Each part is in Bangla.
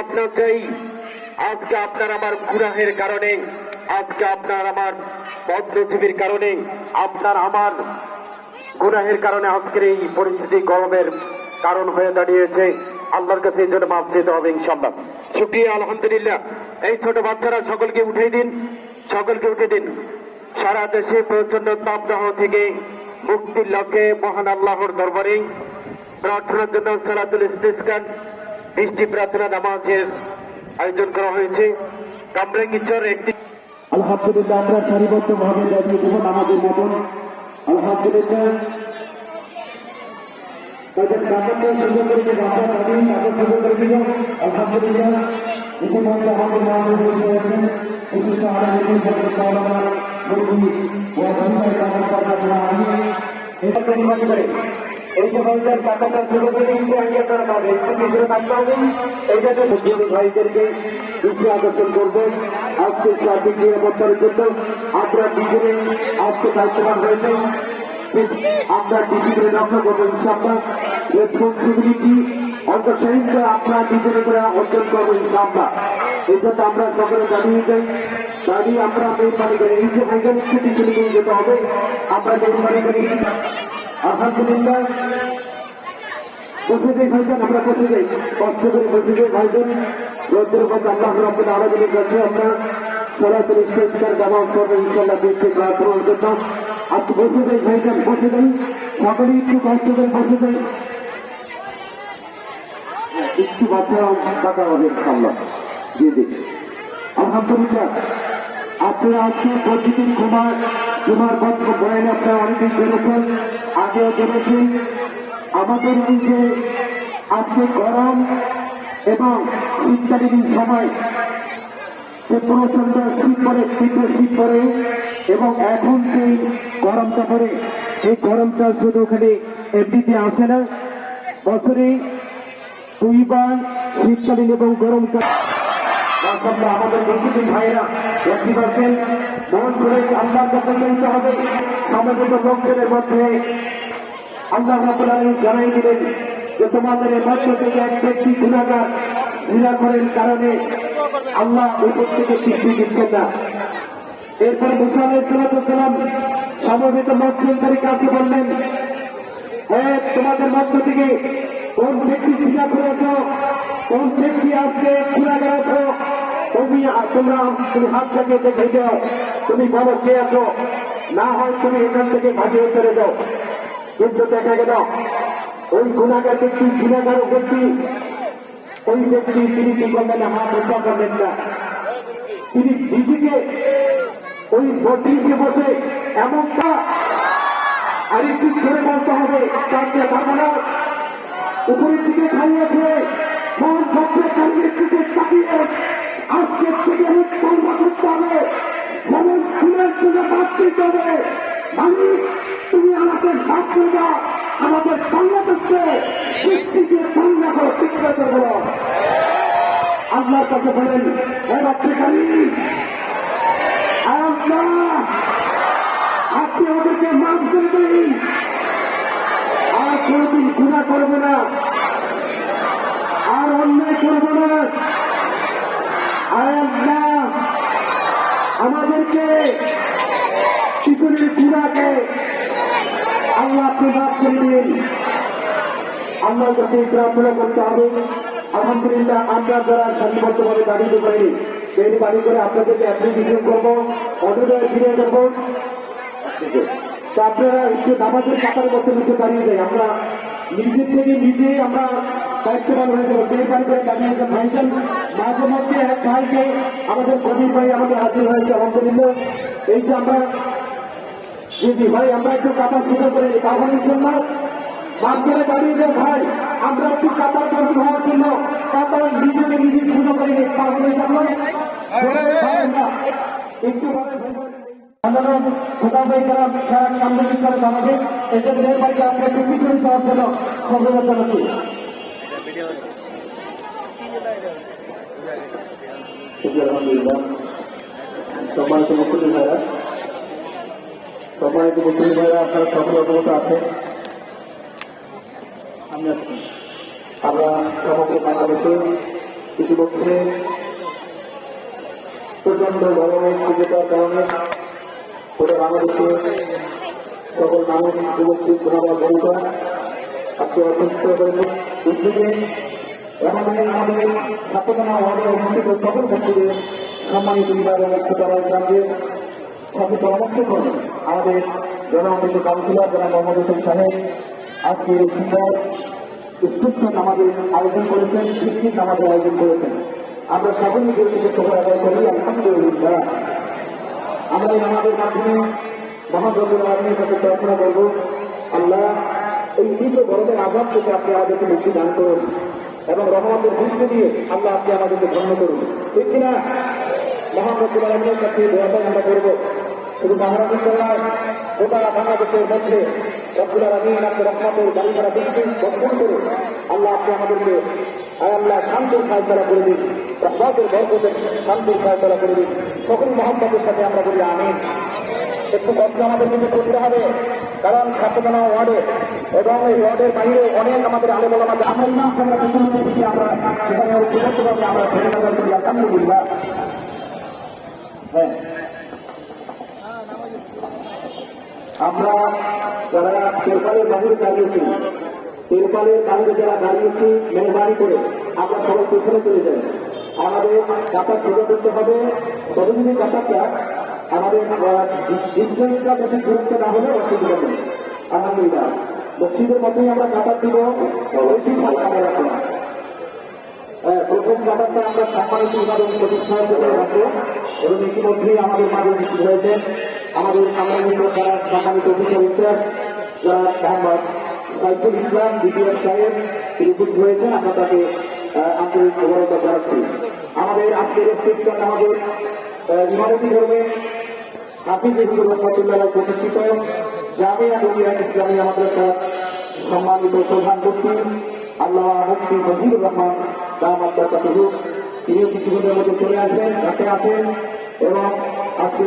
আপনারা চাই আজকে আপনার আমার গুনাহের কারণে, আজকে আপনার আমার পদ্মজীবীর কারণে, আপনার আমার গুনাহের কারণে আজকের এই পরিস্থিতি গরমের কারণ হয়ে দাঁড়িয়েছে। আল্লাহর কাছে এই জন্য মাপ চেতে হবে ইনশাল্লাহ শুক্রিয়া, আলহামদুলিল্লাহ। এই ছোট বাচ্চারা সকলকে উঠে দিন, সকলকে উঠে দিন। সারা দেশে প্রচণ্ড তাপদাহ থেকে মুক্তির লক্ষ্যে মহান আল্লাহর দরবারে প্রার্থনার জন্য সালাতুল ইস্তিসকান বৃষ্টি প্রার্থনা, নামাজের আয়োজন করা হয়েছে। কামরাঙ্গিচর একটি আলহামদুলিল্লাহ, আমরা সারিবদ্ধ ভাবে দাঁড়িয়ে দেবো নামাজের মতন আলহামদুলিল্লাহ, তাদের করে করে দিল আলহামদুলিল্লাহ, ইতিমধ্যে আমাদের আলহামদুলিল্লাহ মুরগি ও সংসার কামন করার আমি এটা পরিমাণ করে এই ভাইদের টাকাটা সুযোগ করে দিচ্ছে আগে তারা পাবে একটু পিছনে থাকতে হবে এই জন্য সচিব ভাইদেরকে দৃষ্টি আকর্ষণ করবেন আজকে সার্বিক নিরাপত্তার জন্য আমরা দুজনে আজকে অন্তঃসাহিত করে আপনারা দুজনে করে অর্জন করব ইনশাল্লাহ এই আমরা সকলে জানিয়ে যাই। দাঁড়িয়ে আমরা মেহরবানি করি এই যে ভাইজান একটু পিছনে নিয়ে যেতে হবে, আমরা মেহরবানি করি আলহামদুলিল্লাহ বসে যাই ভাইজান, আমরা বসে যাই। কষ্ট বসে যাই ভাইজান। রোদ্রের মধ্যে আল্লাহ রব্বুল আলমীর কাছে আমরা সরাসরি পরিষ্কার নামাজ করব ইনশাল্লাহ দেখতে প্রার্থনার জন্য। আজকে বসে যাই ভাইজান, বসে বাচ্চারা টাকা হবে ইনশাল্লাহ জি জি। আলহামদুলিল্লাহ। আপনারা আজকে প্রতিদিন কুমার কুমার পত্র বয়ান আপনারা অনেকদিন জেনেছেন, আগেও জেনেছেন। আমাদের এই যে আজকে গরম এবং শীতকালীন সময়, যে প্রচণ্ড শীত পরে তীব্র শীত পরে এবং এখন যে গরমটা পড়ে এই গরমটা শুধু খালি এমনিতে আসে না, বছরে দুইবার শীতকালীন এবং গরমকাল। মাশাআল্লাহ, আমাদের মুসলিম ভাইরা দেখতে পাচ্ছেন মন করে আল্লাহর কাছে চাইতে হবে। সমাবেত লোকজনের মধ্যে আল্লাহ আলামিন জানাই দিলেন যে তোমাদের মধ্য থেকে এক ব্যক্তি গুণাগার করেন কারণে আল্লাহ উপর থেকে সৃষ্টি দিচ্ছেন না। এরপর মুসা আলাইসালাম সমবেত মধ্যের কাছে বললেন হ্যাঁ তোমাদের মধ্য থেকে কোন ব্যক্তি জিনা করেছ কোন ব্যক্তি আজকে গুণাগার আছো তুমি তোমরা তুমি হাত চাকিয়ে দেখে দাও তুমি বলো কে আছো। না হয় তুমি এখান থেকে ভাজিয়ে চলে যাও। কিন্তু দেখা গেল, ওই গুণাগার ব্যক্তি জিনাগার ব্যক্তি, ওই ব্যক্তি, তিনি কি করলেন? হাত উদ্ধার করলেন না। তিনি নিজেকে ওই বত্রিশে বসে এমনটা আর একটু ছেড়ে বলতে হবে তাকে ভাবনা উপরের দিকে খাইয়েছে সবকে চারিদিক দিকে তাকিয়ে আজকের থেকে উত্তম করতে হবে। যেমন ফুলের বাদ দিতে হবে। মালিক তুমি ভাগ করে দাও। আমাদের বাংলাদেশকে সৃষ্টিকে বাংলা করো চিত্রিত করো আল্লাহর কাছে বলেন আপনি ওদেরকে মাফ করে দিন। কোনদিন গুণা করবে না। আর অন্যায় করবে না। আর আল্লাহ, আমাদেরকে পিছনের গুণাকে আল্লাহ আপনি মাফ করে দিন। আল্লাহর কাছে প্রার্থনা করতে হবে। আলহামদুলিল্লাহ, আমরা যারা শান্তিবদ্ধভাবে দাঁড়িয়ে পারি সেই বাড়ি করে আপনাদেরকে অ্যাপ্লিকেশন করব অনুদয় ফিরে দেবো। তো আপনারা একটু নামাজের কাতার মধ্যে নিচে দাঁড়িয়ে যাই। আমরা নিজের থেকে নিজে আমরা দায়িত্ববান হয়ে যাব। বাড়ি করে দাঁড়িয়ে আছে ভাইজান মাঝে মধ্যে এক ভাইকে আমাদের কবির ভাই আমাদের হাজির হয়েছে আলহামদুলিল্লাহ। এই যে আমরা জি জি ভাই আমরা একটু কাতার শুরু করে কাভারের জন্য মাঝখানে দাঁড়িয়ে যে ভাই আমরা একটু কাতার বন্ধ হওয়ার জন্য কাতার নিজেকে নিজে শুরু করে ভাই, আমরা একটু ভাবে আমরা ভাই তারা সারা সামনে বিচারে জানাবে এসে বাড়িতে আমরা একটু পিছনে যাওয়ার জন্য খবর জানাচ্ছি আলহামদুলিল্লাহ। সম্মানিত মুসলিম ভাইরা, সম্মানিত মুসলিম ভাইরা, আপনারা সকল অবগত আছেন। আমরা সমগ্র বাংলাদেশে ইতিমধ্যে প্রচণ্ড গরমের তীব্রতার কারণে পুরো বাংলাদেশে সকল মানুষ উপস্থিত গুণাবার ভূমিকা আজকে অসুস্থ উদ্যোগে আমাদের আমাদের ছাত্রজনা ওয়ার্ডে অবস্থিত সকল ব্যক্তিদের সম্মানিত বিভাগ এবং পরামর্শ করবেন আমাদের জনমন্ত্রিত কাউন্সিলর যারা মোহাম্মদ নামাজের আয়োজন করেছেন বৃষ্টির নামাজের আয়োজন করেছেন। আমরা মিলে থেকে খবর আদায় করি আলহামদুলিল্লাহ। আমাদের আমাদের মাধ্যমে মহানবুল আলমীর কাছে প্রার্থনা করব। আল্লাহ, এই তীব্র গরমের আঘাত থেকে আপনি আমাদেরকে মুক্তি দান করুন এবং রহমতের দৃষ্টি দিয়ে আল্লাহ আপনি আমাদেরকে ধন্য করুন। ঠিক কিনা? মহানবুল আলমীর কাছে দোয়াটাই আমরা করব। শুধু মহারাজের নয়, গোটা বাংলাদেশের মধ্যে রব্বুল আলমীন আপনি রহমতের গাড়ি ভাড়া দৃষ্টি বর্ষণ করুন। আল্লাহ আপনি আমাদেরকে আল্লাহ শান্তির ফায়সলা করে দিন, রহমতের বরকতের শান্তির ফায়সলা করে দিন। সকল মোহাম্মদের সাথে আমরা বলি আমিন। একটু কষ্ট আমাদের কিন্তু করতে হবে, কারণ ছাত্রজনা ওয়ার্ডে এবং এই ওয়ার্ডের বাইরে অনেক আমাদের আলো বলা আমাদের আমরা পিছনে দেখি আমরা সেখানে আমরা করি আলহামদুলিল্লাহ। হ্যাঁ। আমরা যারা তেরপালের বাহিরে দাঁড়িয়েছি তেরপালের বাহিরে যারা দাঁড়িয়েছি মেহরবানি করে আমরা সবাই পেছনে চলে যাই। আমাদের কাতার সোজা করতে হবে। যদি কাতারটা আমাদের ডিস্টেন্সটা বেশি দূরত্ব না হলে অসুবিধা নেই। আলহামদুলিল্লাহ। মসজিদের মতোই আমরা কাতার দিব। বেশি ভালো রাখব না হ্যাঁ, প্রথম কাতারটা আমরা সম্মানিত ইমাদের প্রতিষ্ঠান করে রাখব। এবং ইতিমধ্যেই আমাদের মাঝে হয়েছেন আমাদের সম্মানিত যারা সম্মানিত ইনচার্জ যারা মোহাম্মদ সাইফুল ইসলাম বিপিএফ সাহেব, তিনি উপস্থিত হয়েছেন আমরা তাকে আন্তরিক অবরতা জানাচ্ছি। আমাদের আজকের স্টেজটা আমাদের ইমারতি ধর্মে হাফিজ ইহুদুর রহমতুল্লাহ প্রতিষ্ঠিত জামিয়া দুনিয়া ইসলামী মাদ্রাসার সম্মানিত প্রধান মুফতি আল্লাহ মুফতি মজিবুর রহমান দামাত বারকাতুহু তিনি কিছুক্ষণের মধ্যে চলে আসবেন সাথে আছেন এবং আজকে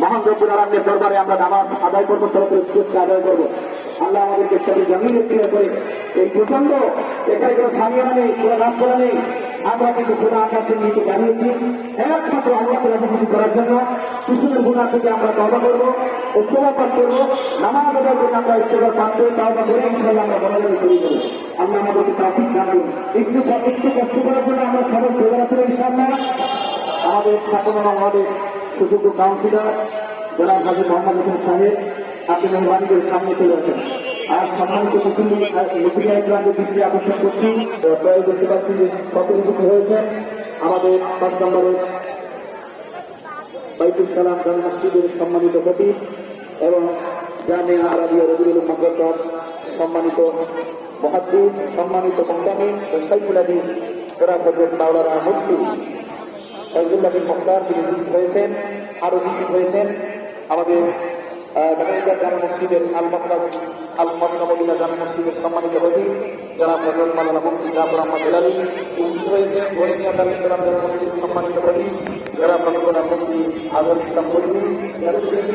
মহান রব্বুল আলমের দরবারে আমরা নামাজ আদায় করব সরকারের স্টেজটা আদায় করব। আল্লাহ আমাদেরকে সবই জমিনে ফিরে করে এই প্রচণ্ড এখানে কোনো সামিয়ানা নেই কোনো নাম করা নেই। আমরা কিন্তু খোলা আকাশের নিচে দাঁড়িয়েছি। একমাত্র আল্লাহকে রাজি করার জন্য পিছনের গুণা থেকে আমরা তবা করব ইস্তেফা পাঠ করব। নামাজ আদায় করে আমরা ইস্তেফা পাঠ করে তবা করে ইনশাল্লাহ আমরা বলা শুরু করব। আল্লাহ আমাদেরকে ট্রাফিক রাখবেন একটু একটু কষ্ট করার জন্য আমরা সবাই চলে আসলে ইনশাল্লাহ আমাদের ছাত্ররা আমাদের সুযোগ্য কাউন্সিলর জনাব হাজি মোহাম্মদ হোসেন সাহেব, আপনি মেহরবানি করে সামনে চলে আসেন। আর সম্মানিত মুসলিম মুসলিম ইসলামদের দৃষ্টি আকর্ষণ করছি। দেখতে পাচ্ছি যে কত কিছু হয়েছে আমাদের পাঁচ নম্বরের বাইতুল কালাম জান মসজিদের সম্মানিত কবি এবং জামে আরবিয়া রবিউল মাদ্রাসার সম্মানিত মহাদ্দিন, সম্মানিত মন্দামিন ও সাইফুল আলী জনাব হজরত মাওলানা মুফতি ফজলুল্লাহ মুখতার তিনি উপস্থিত হয়েছেন আরও উপস্থিত হয়েছেন। আমাদের ঢাকা জামা মসজিদের আল মকলাম আল মদিনা জামা মসজিদের সম্মানিত হবি যারা ফজল মালানা মুফতি জাফর আহমদ হেলালি উপস্থিত হয়েছেন। গরিমিয়া দারুল ইসলাম জামা মসজিদের সম্মানিত হবি যারা ফজল মুফতি আজম ইসলাম হবি যারা উপস্থিত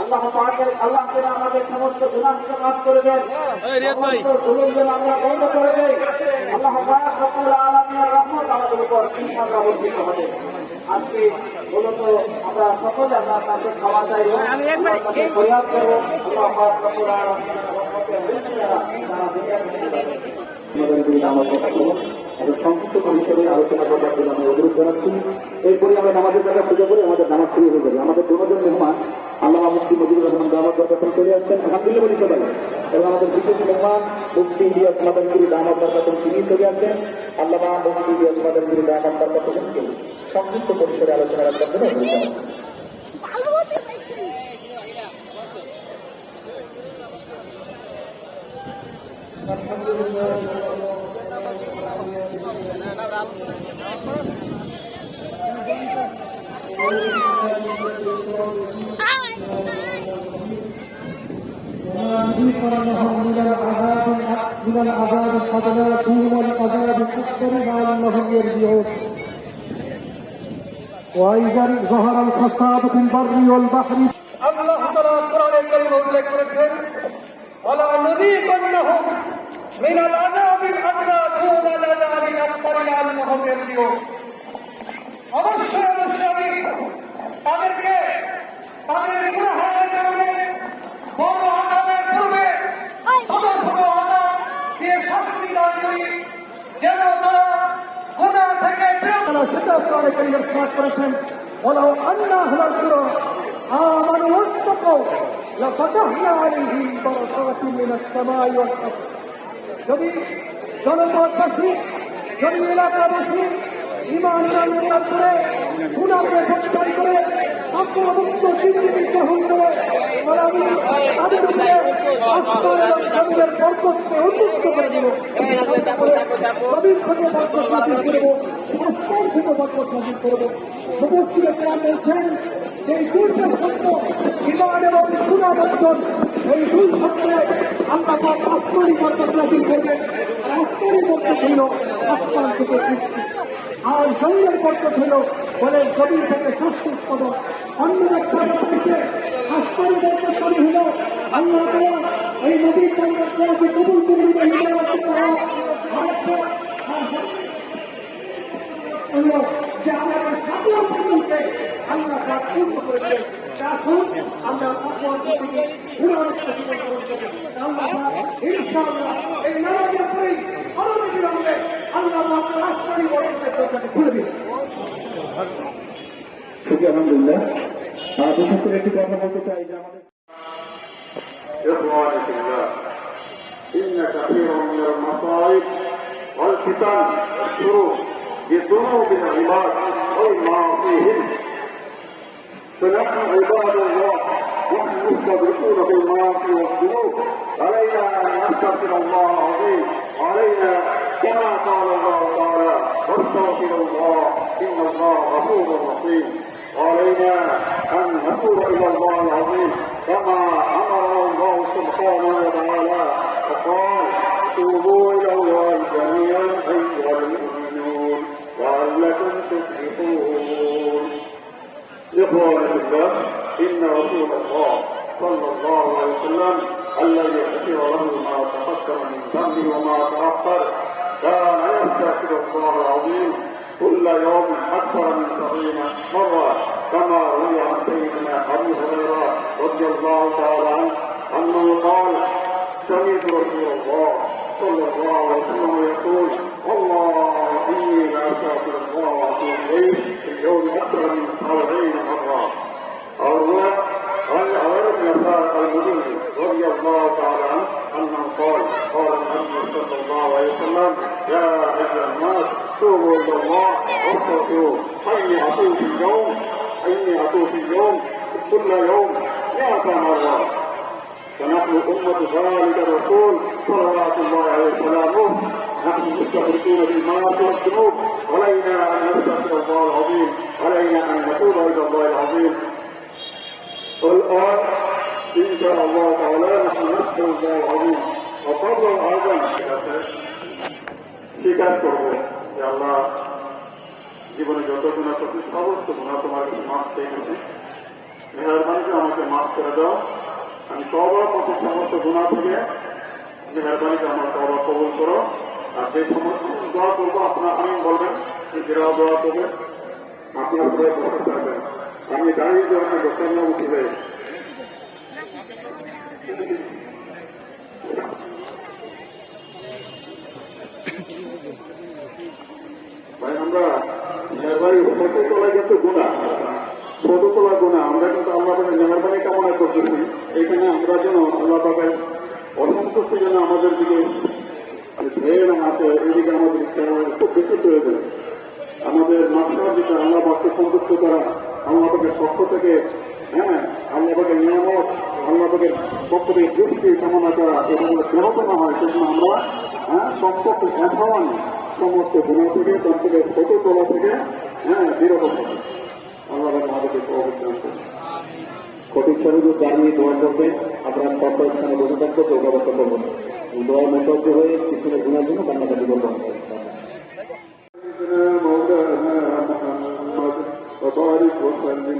আল্লাহ পাকের আল্লাহ যেন আমাদের সমস্ত গুণাকে মাফ করে দেন। সমস্ত জুলুম যেন আমরা বন্ধ করে দেই। আল্লাহ পাক রব্বুল আলামিনের রহমত আমাদের উপর হবে। আজকে মূলত আমরা সকলে আমরা তাকে খাওয়া চাইব আমরা তাকে প্রয়াস করব। আল্লাহ পাক রব্বুল আলামিনের রহমতে যারা দুনিয়ার মধ্যে আমাদের করব। সংক্ষিপ্ত পরিসরে আলোচনা করবার জন্য আমি অনুরোধ জানাচ্ছি। এরপরে আমরা নামাজের জায়গা পুজো করে আমাদের নামাজ শুরু হয়ে যাবে। আমাদের দুজন মেহমান আল্লাহ মুফতি মজিবুর রহমান দামাদ বরকাতুল চলে আসছেন। আলহামদুলিল্লাহ বলি সবাই। এবং আমাদের বিশেষ মেহমান মুফতি ইলিয়াস মাদানপুরি দামাদ বরকাতুল তিনি চলে আসছেন। আল্লাহ মুফতি ইলিয়াস মাদানপুরি দামাদ বরকাতুল সংক্ষিপ্ত পরিসরে আলোচনা রাখবার জন্য অনুরোধ জানাচ্ছি। العذاب الأدنى دون العذاب الأكبر لعلهم يرجعون وإذا ظهر الفساد في البر والبحر আল্লাহ তাআলা কোরআনে কারীমে উল্লেখ করেছেন ওয়ালা নুযীকান্নাহুম মিনাল আযাবিল আদনা দুনাল আযাবিল আকবার লাআল্লাহুম ইয়ারজিউন অবশ্যই অবশ্যই আমি তাদেরকে তাদের গুনাহের কারণে বড় করি যেন তারা গুনাহ থেকে বিরত তারা সেটা কোরআনে কারিমে ইরশাদ করেছেন ولو أن أهل القرى آمنوا واتقوا لفتحنا عليهم بركات من السماء والأرض যদি জনপদবাসী যদি এলাকাবাসী ইমান রান্নার করে গুণাকে পরিষ্কার করে আত্মমুক্ত চিন্তিত গ্রহণ করে আর আমি তাদের উপরে আস্থা এবং তাদের বরকতকে উন্মুক্ত করে দেব থেকে বরকত নাজিল করব আসমান থেকে বরকত নাজিল করব সমস্ত প্রাণ বলছেন এই দুইটা সত্য ইমান এবং গুণাবর্তন এই দুই সত্যে আল্লাহ পাক আসমানি বরকত নাজিল করবেন আসমানি বরকত হইল আসমান থেকে সৃষ্টি আর আল্লাহ এই নদীর বরকতকে কবুল করে যে আমাদের সকল পর্যন্তে আল্লাহ পাক পূর্ণ আমরা পুনরুত্থ জীবন গ্রহণ করব। আল্লাহ ইনশাআল্লাহ এই নামাজের পরেই অনবিলম্বে আল্লাহ রাষ্ট্রীয় দরজাকে খুলে শুক্রিয়া, আলহামদুলিল্লাহ। বিশেষ করে একটি কথা বলতে চাই যে আমাদের إخواني في الله إن كثيرا من المصائب والفتن والشرور بذنوب العباد ومعاصيهم فنحن عباد الله نحن مستغرقون في المعاصي والذنوب. علينا أن نستغفر الله العظيم. علينا كما قال الله تعالى واستغفر الله إن الله غفور رحيم. وعلينا أن نتوب إلى الله العظيم كما أمر الله سبحانه وتعالى. وقال توبوا إلى الله جميعا أيها المؤمنون لعلكم تفلحون. إخواني في الله إن رسول الله صلى الله عليه وسلم الذي غفر له ما تقدم من ذنبه وما تأخر كان يستغفر الله العظيم كل يوم أكثر من سبعين مرة كما روي عن سيدنا أبي هريرة رضي الله تعالى عنه أنه قال سمعت رسول الله صلى الله عليه وسلم يقول والله إني لأستغفر الله وأتوب إليه في اليوم أكثر من سبعين مرة أروى يسار المدني رضي الله تعالى عنه أنه قال قال النبي صلى الله عليه وسلم يا أيها الناس توبوا إلى الله واستغفروه إني أتوب في اليوم إني أتوب في اليوم كل يوم مئة مرة فنحن أمة ذلك الرسول صلوات الله عليه وسلامه. نحن مستغرقون بالمعاصي والذنوب علينا أن نستغفر الله العظيم. علينا أن نتوب إلى الله العظيم. والآن إن شاء الله تعالى نحن نذكر الله العظيم وقبل أيضا স্বীকার করবো যে আল্লাহ জীবনে যত গুণা করছি সমস্ত গুণা তোমার কাছে মাফ পেয়ে গেছে মেহরবানি করে আমাকে মাফ করে দাও আমি তবা করছি সমস্ত গুণা থেকে মেহরবানি করে আমার তবা কবুল করো আর যে সমস্ত দোয়া করবো আপনার আমি বলবেন নিজেরাও দোয়া করবেন আপনার উপরে বসে থাকবেন আপনি দাঁড়িয়ে যে আপনার দোকান না উঠবে ভাই, আমরা তোলা কিন্তু গুণা ফটো তোলা আমরা কিন্তু আল্লাহ পাকের মেহরবানি কামনা করতেছি। এখানে আমরা যেন আল্লাহ পাকের অসন্তুষ্টি যেন আমাদের দিকে আমাদের আল্লাহ সন্তুষ্ট করা আল্লাহ থেকে হ্যাঁ আল্লাহ পাকের নিয়ামত আল্লাহ পাকের পক্ষ থেকে দৃষ্টি কামনা করা এবং ব্যাহত না হয় সেজন্য আমরা হ্যাঁ সম্পর্ক এখন সমস্ত গুণা থেকে তার থেকে ফটো তোলা থেকে হ্যাঁ বিরত থাকে আল্লাহ পাক আমাদেরকে অবস্থান করে কঠিন স্বরূপ দাঁড়িয়ে দোয়া করবেন আমরা কত স্থানে বসে থাকবো তো ব্যবস্থা করবো দোয়া মন্তব্য হয়ে পিছনে ঘুমার জন্য কান্নাকাটি করবো سيدنا مولانا محمد وبارك وسلم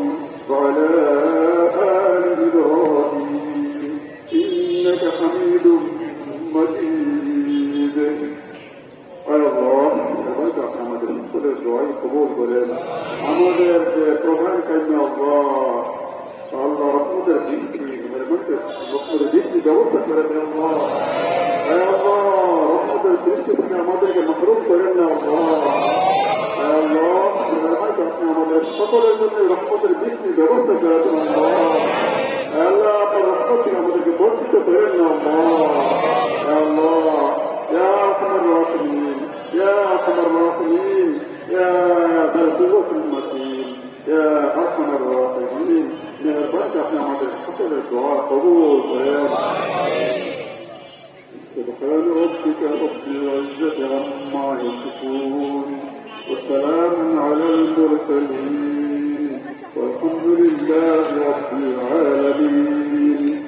قوة المتين يا أرحم الراحمين يا لأربعك نعمة الحسن الدعاء قبول سبحان ربك رب العزة عما يصفون وسلام على المرسلين والحمد لله رب العالمين.